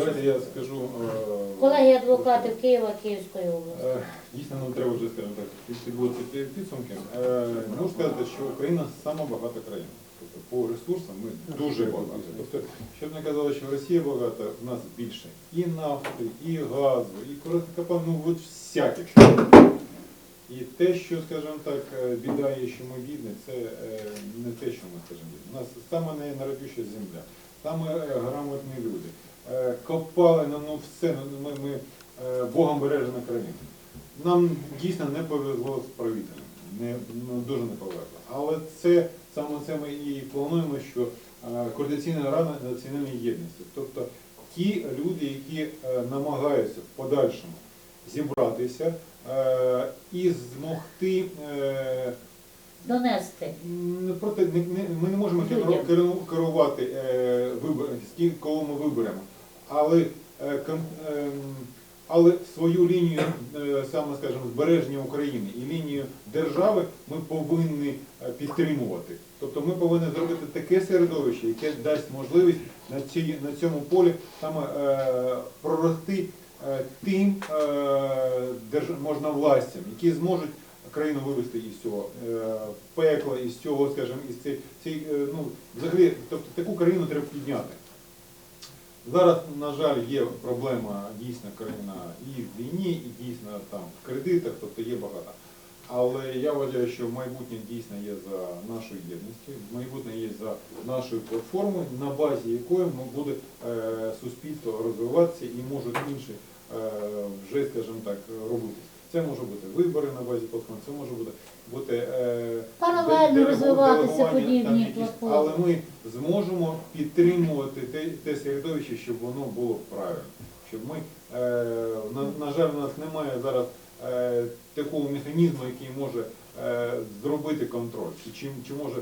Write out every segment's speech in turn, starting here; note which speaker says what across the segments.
Speaker 1: Давайте я скажу. е,
Speaker 2: Колеги адвокатів Києва, Київської області.
Speaker 1: Е, Дійсно, нам треба вже, скажімо так, під- підводити підсумки. Е, Можу сказати, що Україна сама багата країна. Тобто по ресурсам ми дуже багаті. Тобто, щоб не казали, що Росія багата, в нас більше і нафти, і газу, і короткопа, ну от всяких. І те, що, скажімо так, біда є, що ми бідні, це не те, що ми скажімо. У нас саме найнародюча земля, саме грамотні люди. Е, Копали, ну, ну все, ну, ми, ми е, Богом бережена країна. Нам дійсно не повезло з правителем, не, ну, дуже не повезло. Але це саме це ми і плануємо, що е, координаційна рада національної єдності, тобто ті люди, які е, намагаються в подальшому зібратися і змогти.
Speaker 2: Донести.
Speaker 1: не, ми не можемо керу- керувати кого ми виберемо, але, е, ем, але свою лінію, е, саме скажімо, збереження України і лінію держави ми повинні е, підтримувати. Тобто ми повинні зробити таке середовище, яке дасть можливість на, цій, на цьому полі саме е, прорости е, тим е, можновластям, які зможуть країну вивести із цього е, пекла, із цього, скажімо, із цієї, е, ну, взагалі, тобто таку країну треба підняти. Зараз, на жаль, є проблема дійсно країна і в війні, і дійсно там в кредитах, тобто є багато. Але я вважаю, що майбутнє дійсно є за нашою єдністю, майбутнє є за нашою платформою, на базі якої буде е, суспільство розвиватися і можуть інші е, вже, скажімо так, робити. Це може бути вибори на базі платформи, це може бути, бути е,
Speaker 2: Паралельно розвиватися подібні платформи.
Speaker 1: Але ми зможемо підтримувати те, те середовище, щоб воно було правильно. Щоб ми, е, на, на жаль, у нас немає зараз е, такого механізму, який може е, зробити контроль, чи, чи, може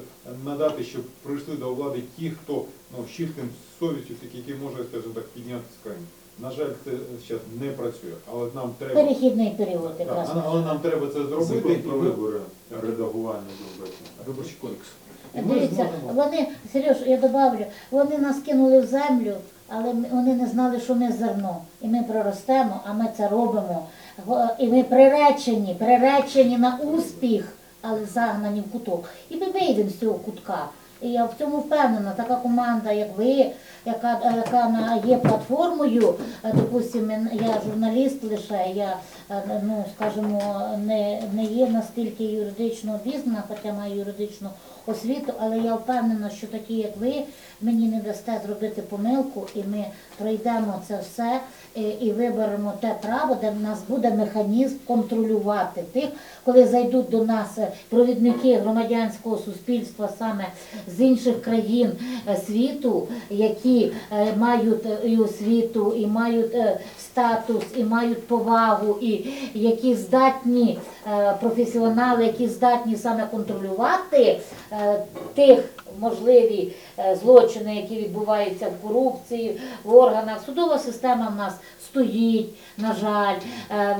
Speaker 1: надати, щоб прийшли до влади ті, хто ну, з чистим совістю, який може, скажімо так, підняти з країни. На жаль, це зараз не працює, але нам треба.
Speaker 2: Перехідний період
Speaker 1: Так,
Speaker 2: якраз.
Speaker 1: але нам треба це зробити. І
Speaker 3: про вибори, редагування зробити.
Speaker 4: Виборчий кодекс.
Speaker 2: Дивіться, вони, Сереж, я добавлю, вони нас кинули в землю, але ми- вони не знали, що ми зерно. І ми проростемо, а ми це робимо. І ми приречені, приречені на успіх, але загнані в куток. І ми вийдемо з цього кутка. І я в цьому впевнена, така команда, як ви, яка, яка є платформою, е, допустимо, я журналіст лише, я е, ну, скажімо, не, не є настільки юридично обізнана, хоча маю юридичну освіту, але я впевнена, що такі, як ви, мені не дасте зробити помилку, і ми пройдемо це все і, і виберемо те право, де в нас буде механізм контролювати тих, коли зайдуть до нас е, провідники громадянського суспільства саме з інших країн е, світу, які е, мають е, і освіту, і мають статус, і мають повагу, і які здатні професіонали, які здатні саме контролювати тих можливі злочини, які відбуваються в корупції, в органах. Судова система в нас стоїть, на жаль.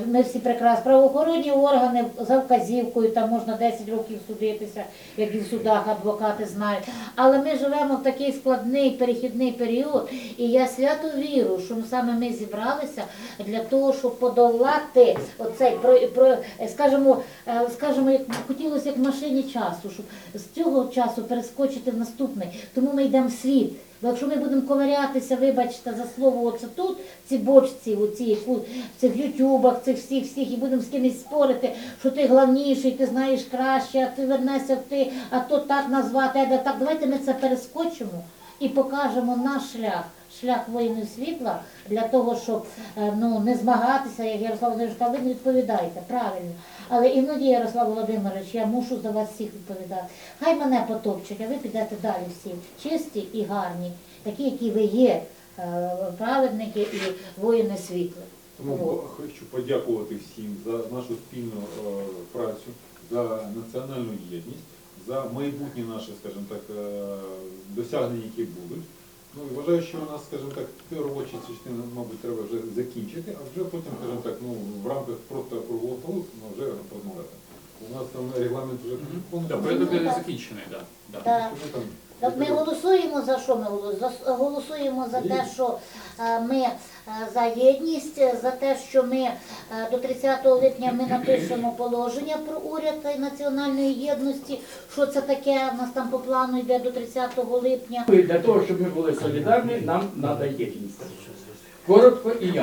Speaker 2: Ми всі прекрасно правоохоронні органи за вказівкою, там можна 10 років судитися, як і в судах адвокати знають. Але ми живемо в такий складний перехідний період, і я свято вірю, що саме ми зібралися для того, щоб подолати оцей про, про скажімо, е, скажімо, як хотілося як машині часу, щоб з цього часу перескочити в наступний. Тому ми йдемо в світ. Бо якщо ми будемо ковирятися, вибачте за слово, оце тут, ці бочці, у ці, в цих ютюбах, цих всіх всіх, і будемо з кимось спорити, що ти головніший, ти знаєш краще, а ти вернешся в ти, а то так назвати, а так. Давайте ми це перескочимо і покажемо наш шлях. Шлях воїнів світла для того, щоб е, ну, не змагатися, як Ярослав Володимирович сказав, ви не відповідаєте, правильно. Але іноді, Ярослав Володимирович, я мушу за вас всіх відповідати. Хай мене потопчуть, а ви підете далі всі, чисті і гарні, такі, які ви є, е, праведники і воїни світла.
Speaker 1: Тому
Speaker 2: От.
Speaker 1: хочу подякувати всім за нашу спільну е, працю, за національну єдність, за майбутні наші, скажімо так, досягнення, які будуть. Ну вважаю, що у нас, скажімо так, робочі частини, мабуть, треба вже закінчити, а вже потім, скажімо так, ну в рамках просто круглого столу ну, вже розмовляти. У нас там регламент вже
Speaker 4: Да,
Speaker 1: повністю.
Speaker 4: порядок денний закінчений, да. да.
Speaker 2: Так.
Speaker 1: Там
Speaker 2: Так Ми голосуємо за що ми голосуємо? За- те, що е, ми е, за єдність, за те, що ми е, до 30 липня ми напишемо положення про уряд національної єдності. Що це таке? У нас там по плану йде до 30 липня.
Speaker 4: Для того, щоб ми були солідарні, нам треба єдність. Коротко і ясно.